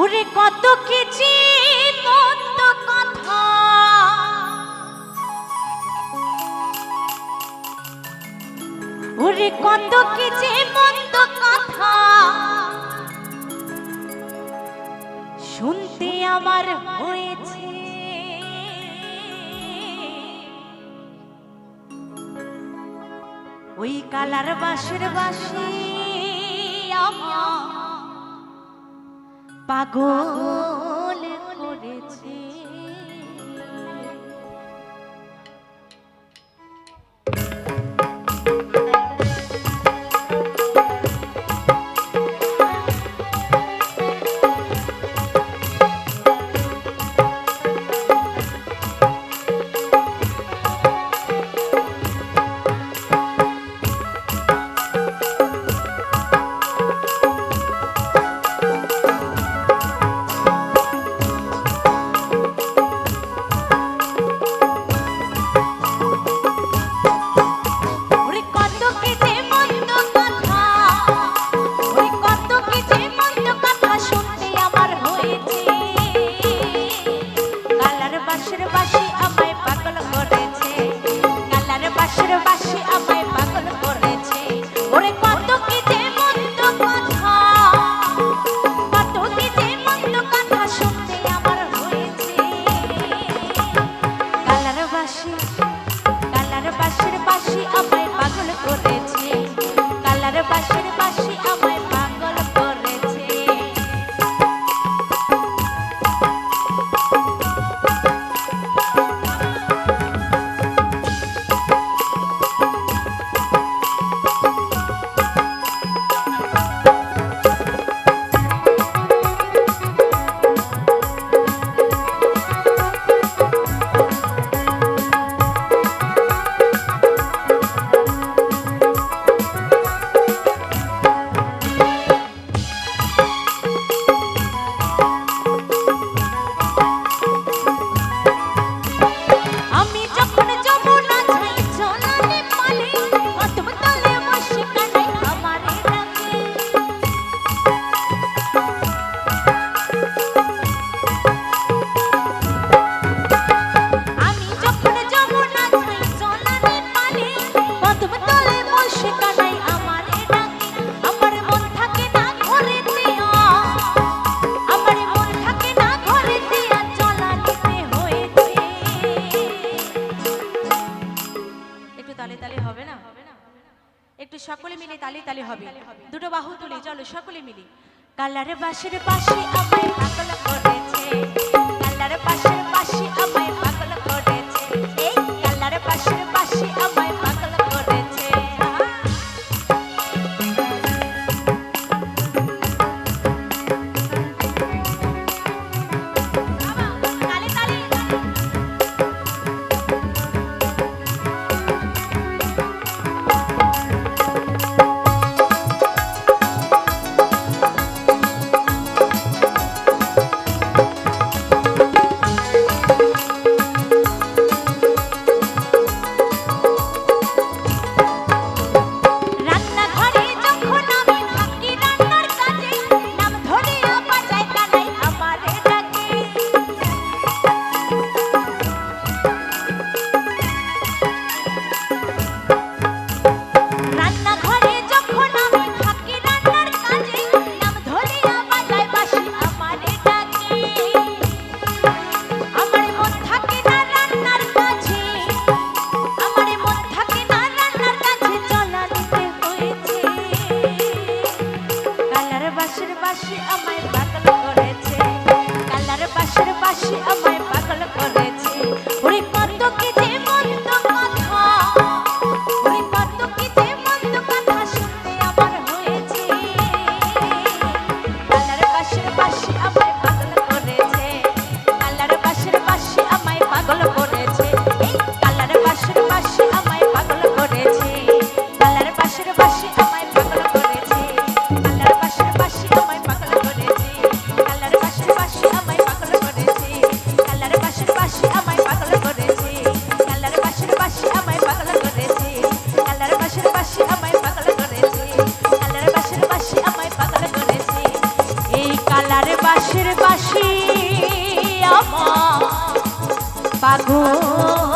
ওরে কত কিছু মন্দ কথা। ওরে কত কিছু মন্দ কথা। শুনতে আমার হয়েছে। ওই কালার বাঁশের বাসি আমার পাগল করেছে। একটু সকলে মিলে তালে তালে হবে। দুটো বাহু তুলে, চলো সকলে মিলে। কালারে বাসের পাশে আমায় পাতলা করেছে। তার পাশের পাশে আমার পাগল